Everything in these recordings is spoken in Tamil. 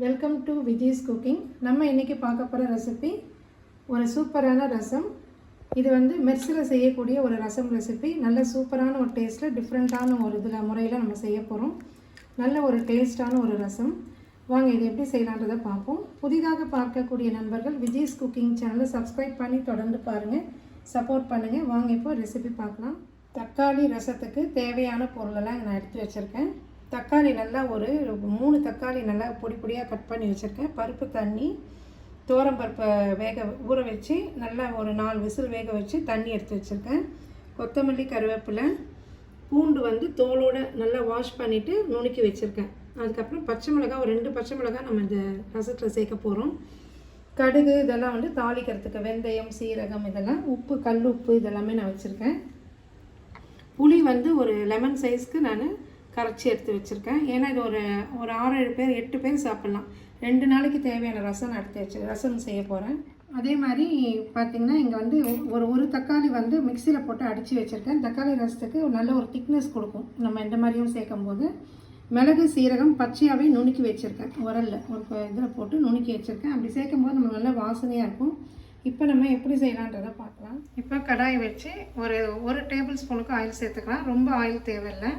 வெல்கம் டு விஜய்ஸ் குக்கிங் நம்ம இன்றைக்கி பார்க்க போகிற ரெசிபி ஒரு சூப்பரான ரசம். இது வந்து மெர்சில் செய்யக்கூடிய ஒரு ரசம் ரெசிபி நல்ல சூப்பரான ஒரு டேஸ்ட்டில் டிஃப்ரெண்ட்டான ஒரு இதில் முறையில் நம்ம செய்ய போகிறோம் நல்ல ஒரு டேஸ்ட்டான ஒரு ரசம். வாங்க இது எப்படி செய்யலான்றதை பார்ப்போம். புதிதாக பார்க்கக்கூடிய நண்பர்கள் விஜய்ஸ் குக்கிங் சேனலை சப்ஸ்கிரைப் பண்ணி தொடர்ந்து பாருங்கள் சப்போர்ட் பண்ணுங்கள் வாங்க இப்போ ரெசிபி பார்க்கலாம். தக்காளி ரசத்துக்கு தேவையான பொருளெல்லாம் நான் எடுத்து வச்சுருக்கேன். தக்காளி நல்லா ஒரு மூணு தக்காளி நல்லா பொடி பொடியாக கட் பண்ணி வச்சுருக்கேன். பருப்பு தண்ணி பருப்பை வேக ஊற வச்சு நல்லா ஒரு நாலு விசில் வேக வச்சு தண்ணி எடுத்து வச்சுருக்கேன். கொத்தமல்லி கருவேப்பிலை பூண்டு வந்து தோலோடு நல்லா வாஷ் பண்ணிவிட்டு நுணுக்கி வச்சுருக்கேன். அதுக்கப்புறம் பச்சை மிளகாய் ஒரு ரெண்டு பச்சை மிளகாய் நம்ம இந்த ரசத்தில் சேர்க்க போகிறோம் கடுகு இதெல்லாம் வந்து தாளிக்கிறதுக்கு வெந்தயம் சீரகம் இதெல்லாம் உப்பு கல் உப்பு இதெல்லாமே நான் வச்சுருக்கேன். புளி வந்து ஒரு லெமன் சைஸ்க்கு நான் கரைச்சி எடுத்து வச்சுருக்கேன். ஏன்னா இது ஒரு ஒரு ஆறு ஏழு பேர் எட்டு பேர் சாப்பிட்லாம். ரெண்டு நாளைக்கு தேவையான ரசம் நான் எடுத்து வச்சு ரசம் செய்ய போகிறேன் அதே மாதிரி பார்த்திங்கன்னா இங்கே வந்து ஒரு ஒரு தக்காளி வந்து மிக்சியில் போட்டு அடித்து வச்சுருக்கேன். தக்காளி ரசத்துக்கு ஒரு நல்ல ஒரு திக்னஸ் கொடுக்கும். நம்ம எந்த மாதிரியும் சேர்க்கும் போது மிளகு சீரகம் பச்சையாகவே நுணுக்கி வச்சுருக்கேன். உரலில். ஒரு இதில் போட்டு நுணுக்கி வச்சுருக்கேன். அப்படி சேர்க்கும் போது நம்ம நல்ல வாசனையாக இருக்கும். இப்போ நம்ம எப்படி செய்யலான்றதை பார்க்கலாம். இப்போ கடாயை வச்சு ஒரு ஒரு டேபிள் ஸ்பூனுக்கு ஆயில் சேர்த்துக்கலாம். ரொம்ப ஆயில் தேவையில்லை.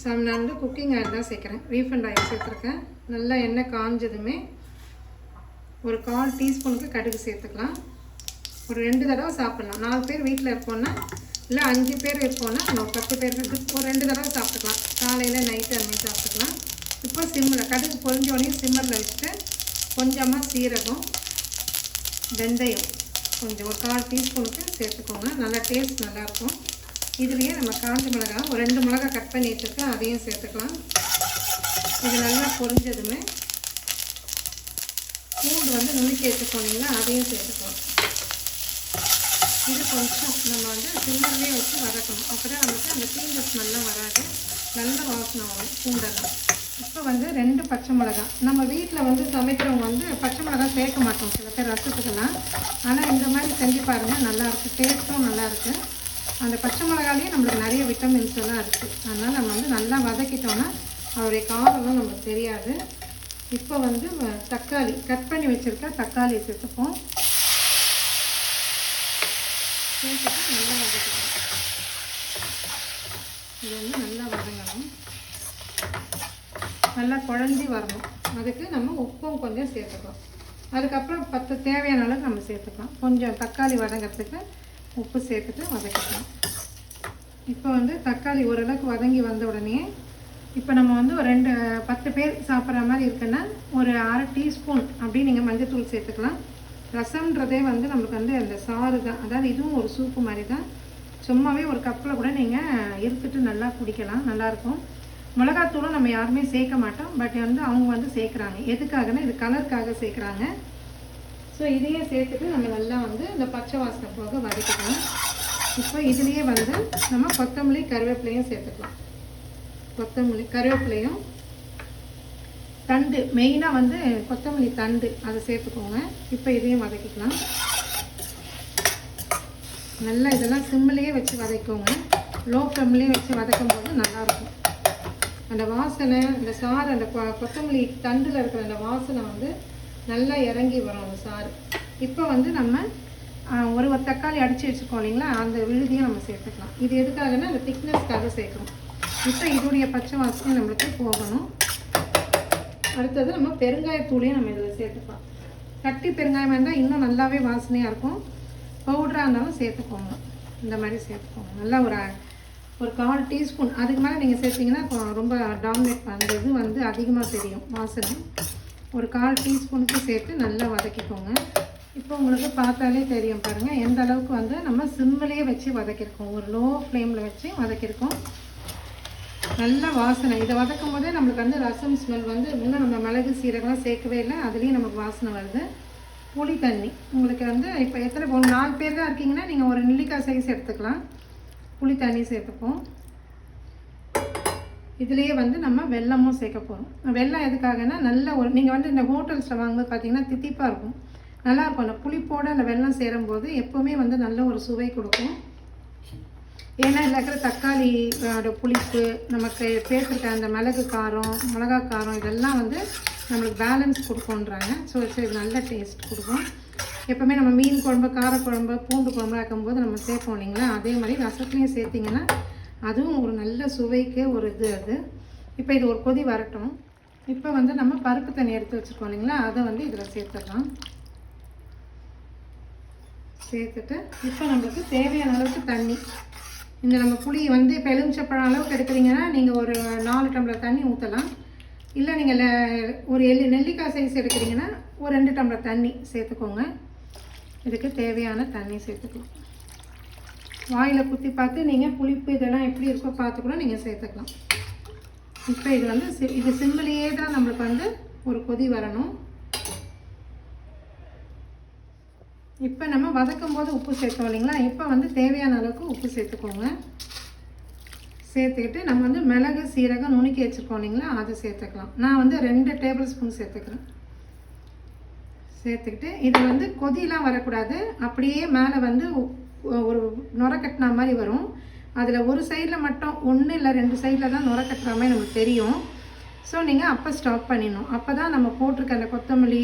சம் நான் வந்து குக்கிங் ஆயில் தான் சேர்க்குறேன் ரீஃபண்ட் ஆயில் சேர்த்துருக்கேன். நல்லா எண்ணெய் காஞ்சதுமே ஒரு கால் டீஸ்பூனுக்கு கடுகு சேர்த்துக்கலாம். ஒரு ரெண்டு தடவை சாப்பிட்லாம். நாலு பேர் வீட்டில் இருப்போம்னா இல்லை அஞ்சு பேர் இருப்போம்னா நம்ம பத்து பேருக்கு ஒரு ரெண்டு தடவை சாப்பிட்டுக்கலாம். காலையில் நைட்டு அந்த சாப்பிட்டுக்கலாம். இப்போ சிம்மில் கடுகு பொரிஞ்சோடனே சிம்மரில் வச்சுட்டு கொஞ்சமாக சீரகம் வெந்தயம் கொஞ்சம் ஒரு கால் டீஸ்பூனுக்கு சேர்த்துக்கோங்க. நல்லா டேஸ்ட் நல்லாயிருக்கும் இதுலேயே நம்ம காஞ்ச மிளகா ஒரு ரெண்டு மிளகா கட் பண்ணி வச்சுருக்கேன் அதையும் சேர்த்துக்கலாம். இது நல்லா பொரிஞ்சதுமே. பூண்டு வந்து நுணுக்கி வச்சுக்கோனீங்களா அதையும் சேர்த்துக்கலாம். இது கொஞ்சம் நம்ம வந்து சிம்மர்லேயே வச்சு வதக்கணும். அப்போ தான் நமக்கு அந்த தீங்கு ஸ்மெல்லாம் வராது. நல்ல வாசனை வரும் பூண்டெல்லாம். இப்போ வந்து ரெண்டு பச்சை மிளகா. நம்ம வீட்டில் வந்து சமைக்கிறவங்க வந்து பச்சை மிளகா சேர்க்க மாட்டோம். சில பேர் ரசத்துக்கெல்லாம். ஆனால் இந்த மாதிரி செஞ்சு பாருங்கள் நல்லாயிருக்கு டேஸ்ட்டும் நல்லாயிருக்கு அந்த பச்சை மிளகாலேயே நம்மளுக்கு நிறைய விட்டமின்ஸ் எல்லாம் இருக்குது அதனால் நம்ம வந்து நல்லா வதக்கிட்டோம்னா அவருடைய காரம்லாம் நமக்கு தெரியாது. இப்போ வந்து தக்காளி கட் பண்ணி வச்சுருக்க தக்காளியை சேர்த்துப்போம். சேர்த்துட்டு நல்லா வதக்கிட்டோம் இது வந்து நல்லா வதங்கணும். நல்லா குழஞ்சி வரணும். அதுக்கு நம்ம உப்பும் கொஞ்சம் சேர்த்துக்கலாம். அதுக்கப்புறம் பத்து தேவையான அளவுக்கு நம்ம சேர்த்துக்கலாம். கொஞ்சம் தக்காளி வதங்கிறதுக்கு உப்பு சேர்த்துட்டு வதக்கிக்கலாம். இப்போ வந்து தக்காளி ஓரளவுக்கு வதங்கி வந்த உடனே இப்போ நம்ம வந்து ஒரு ரெண்டு பத்து பேர் சாப்பிட்ற மாதிரி இருக்குன்னா ஒரு அரை டீஸ்பூன் அப்படி நீங்கள் மஞ்சத்தூள் சேர்த்துக்கலாம். ரசம்ன்றதே வந்து நம்மளுக்கு வந்து அந்த சாறு தான். அதாவது இதுவும் ஒரு சூப்பு மாதிரி தான். சும்மாவே ஒரு கப்பில் கூட நீங்கள் இருத்துட்டு நல்லா குடிக்கலாம். நல்லாயிருக்கும். மிளகாத்தூளும் நம்ம யாருமே சேர்க்க மாட்டோம். பட் வந்து அவங்க வந்து சேர்க்குறாங்க. எதுக்காகனா இது கலருக்காக சேர்க்குறாங்க. ஸோ இதையே சேர்த்துட்டு நம்ம நல்லா வந்து இந்த பச்சை வாசனை போக வதக்கிக்கலாம். இப்போ இதுலேயே வந்து நம்ம கொத்தமல்லி கருவேப்பிலையும் சேர்த்துக்கலாம். கொத்தமல்லி கருவேப்பிலையும் தண்டு மெயினாக வந்து கொத்தமல்லி தண்டு அதை சேர்த்துக்கோங்க. இப்போ இதையும் வதக்கிக்கலாம். நல்லா இதெல்லாம் சிம்மிலேயே வச்சு வதக்கோங்க லோ ஃப்ளேம்லேயே வச்சு வதக்கும் போது நல்லாயிருக்கும். அந்த வாசனை அந்த சாறு அந்த கொ- கொத்தமல்லி தண்டில் இருக்கிற அந்த வாசனை வந்து நல்லா இறங்கி வரும் அந்த சாறு. இப்போ வந்து நம்ம ஒரு ஒரு தக்காளி அடித்து வச்சுருக்கோம் இல்லைங்களா? அந்த விழுதியும் நம்ம சேர்த்துக்கலாம். இது எதுக்காகனா அந்த திக்னஸ்க்காக சேர்க்குறோம் இப்போ இதோடைய பச்சை வாசனை நம்மளுக்கு போகணும். அடுத்தது நம்ம பெருங்காயத்தூளையும் நம்ம இதில் சேர்த்துக்கலாம். கட்டி பெருங்காயம் இருந்தால் இன்னும் நல்லாவே வாசனையாக இருக்கும். பவுடராக இருந்தாலும் சேர்த்துக்கோங்க. இந்த மாதிரி சேர்த்துக்கோங்க. நல்லா ஒரு ஒரு கால் டீஸ்பூன். அதுக்கு மேலே நீங்கள் சேர்த்திங்கன்னா இப்போ ரொம்ப டாமினேட் அந்த இது வந்து அதிகமாக தெரியும். வாசனை. ஒரு கால் டீஸ்பூனுக்கு சேர்த்து நல்லா வதக்கிக்கோங்க. இப்போ உங்களுக்கு பார்த்தாலே தெரியும் பாருங்கள் எந்த அளவுக்கு வந்து நம்ம சிம்மிலேயே வச்சு வதக்கியிருக்கோம் ஒரு லோ ஃப்ளேமில் வச்சு வதக்கியிருக்கோம் நல்ல வாசனை. இதை வதக்கும் போதே நம்மளுக்கு வந்து ரசம் ஸ்மெல் வந்து இன்னும் நம்ம மிளகு சீரகம்லாம் சேர்க்கவே இல்லை. அதுலேயும் நமக்கு வாசனை வருது. புளி தண்ணி. உங்களுக்கு வந்து இப்போ எத்தனை ஒரு நாலு பேர் தான் இருக்கீங்கன்னா நீங்கள் ஒரு நெல்லிக்காய் சைஸ் எடுத்துக்கலாம். புளி தண்ணி சேர்த்துப்போம். இதுலேயே வந்து நம்ம வெல்லமும் சேர்க்க போகிறோம் வெல்லம் எதுக்காகனா நல்ல ஒரு நீங்கள் வந்து இந்த ஹோட்டல்ஸில் வாங்கும்போது பார்த்தீங்கன்னா தித்திப்பாக இருக்கும். நல்லாயிருக்கும் அந்த புளிப்போடு அந்த வெல்லம் சேரும்போது எப்போவுமே வந்து நல்ல ஒரு சுவை கொடுக்கும். ஏன்னா இதில் இருக்கிற தக்காளி அதோட புளிப்பு நமக்கு சேர்த்துருக்க அந்த மிளகு காரம் மிளகா காரம் இதெல்லாம் வந்து நம்மளுக்கு பேலன்ஸ் கொடுக்குன்றாங்க ஸோ இது நல்ல டேஸ்ட் கொடுக்கும். எப்போவுமே நம்ம மீன் குழம்பு காரக்குழம்பு பூண்டு குழம்பு ஆக்கும்போது நம்ம சேர்ப்போம் இல்லைங்களா? அதே மாதிரி ரசத்துலேயும் சேர்த்திங்கன்னா அதுவும் ஒரு நல்ல சுவைக்கு ஒரு இது அது. இப்போ இது ஒரு கொதி வரட்டும். இப்போ வந்து நம்ம பருப்பு தண்ணி எடுத்து வச்சுருக்கோம் இல்லைங்களா? அதை வந்து இதில் சேர்த்துடலாம். சேர்த்துட்டு இப்போ நம்மளுக்கு தேவையான அளவுக்கு தண்ணி. இந்த நம்ம புளி வந்து இப்போ எலுமிச்சப்பழம் அளவுக்கு எடுக்கிறீங்கன்னா நீங்கள் ஒரு நாலு டம்ளர் தண்ணி ஊற்றலாம் இல்லை நீங்கள் ஒரு எள்ளு நெல்லிக்காய் சைஸ் எடுக்கிறீங்கன்னா ஒரு ரெண்டு டம்ளர் தண்ணி சேர்த்துக்கோங்க. இதுக்கு தேவையான தண்ணி சேர்த்துக்கலாம். வாயில் குத்தி பார்த்து நீங்கள் புளிப்பு இதெல்லாம் எப்படி இருக்கோ பார்த்து கூட நீங்கள் சேர்த்துக்கலாம். இப்போ இது வந்து சி- இது சிம்மிலேயே தான் நம்மளுக்கு வந்து ஒரு கொதி வரணும். இப்போ நம்ம வதக்கும் போது உப்பு சேர்த்தோம் இல்லைங்களா? இப்போ வந்து தேவையான அளவுக்கு உப்பு சேர்த்துக்கோங்க. சேர்த்துக்கிட்டு நம்ம வந்து மிளகு சீரகம் நுணுக்கி வச்சுருக்கோம் இல்லைங்களா? அதை சேர்த்துக்கலாம். நான் வந்து ரெண்டு டேபிள் ஸ்பூன் சேர்த்துக்கிறேன். சேர்த்துக்கிட்டு இது வந்து கொதிலாம் வரக்கூடாது. அப்படியே மேலே வந்து ஒரு நுர கட்டின மாதிரி வரும். அதில் ஒரு சைடில் மட்டும் ஒன்று இல்லை ரெண்டு சைடில் தான் நுர கட்டுற மாதிரி நமக்கு தெரியும். ஸோ நீங்கள் அப்போ ஸ்டாப் பண்ணிடணும். அப்போ தான் நம்ம போட்டிருக்க அந்த கொத்தமல்லி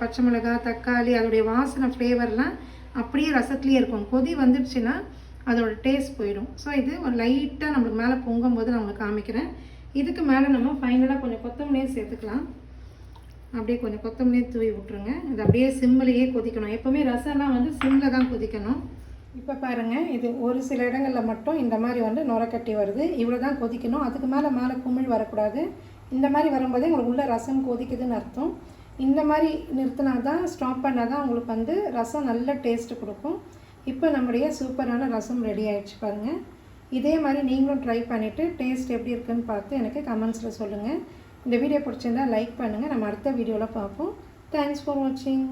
பச்சை மிளகாய் தக்காளி அதோடைய வாசனை ஃப்ளேவர்லாம் அப்படியே ரசத்துலேயே இருக்கும். கொதி வந்துடுச்சுன்னா அதோட டேஸ்ட் போயிடும். ஸோ இது ஒரு லைட்டாக நம்மளுக்கு மேலே பொங்கும்போது நான் உங்களுக்கு காமிக்கிறேன். இதுக்கு மேலே நம்ம ஃபைனலாக கொஞ்சம் கொத்தமல்லியும் சேர்த்துக்கலாம். அப்படியே கொஞ்சம் கொத்தமல்லியும் தூவி விட்ருங்க இது அப்படியே சிம்மிலேயே கொதிக்கணும். எப்போவுமே ரசம்லாம் வந்து சிம்மில் தான் கொதிக்கணும். இப்போ பாருங்கள் இது ஒரு சில இடங்களில் மட்டும் இந்த மாதிரி வந்து நுரக்கட்டி வருது. இவ்வளோ தான் கொதிக்கணும். அதுக்கு மேலே மேலே குமிழ் வரக்கூடாது. இந்த மாதிரி வரும்போதே உங்களுக்கு உள்ள ரசம் கொதிக்குதுன்னு அர்த்தம். இந்த மாதிரி நிறுத்தினா தான் ஸ்டாப் பண்ணால் தான் உங்களுக்கு வந்து ரசம் நல்ல டேஸ்ட்டு கொடுக்கும். இப்போ நம்முடைய சூப்பரான ரசம் ரெடி ஆகிடுச்சு பாருங்கள் இதே மாதிரி நீங்களும் ட்ரை பண்ணிவிட்டு டேஸ்ட் எப்படி இருக்குன்னு பார்த்து எனக்கு கமெண்ட்ஸில் சொல்லுங்கள் இந்த வீடியோ பிடிச்சிருந்தா லைக் பண்ணுங்கள் நம்ம அடுத்த வீடியோவில் பார்ப்போம். தேங்க்ஸ் ஃபார் வாட்சிங்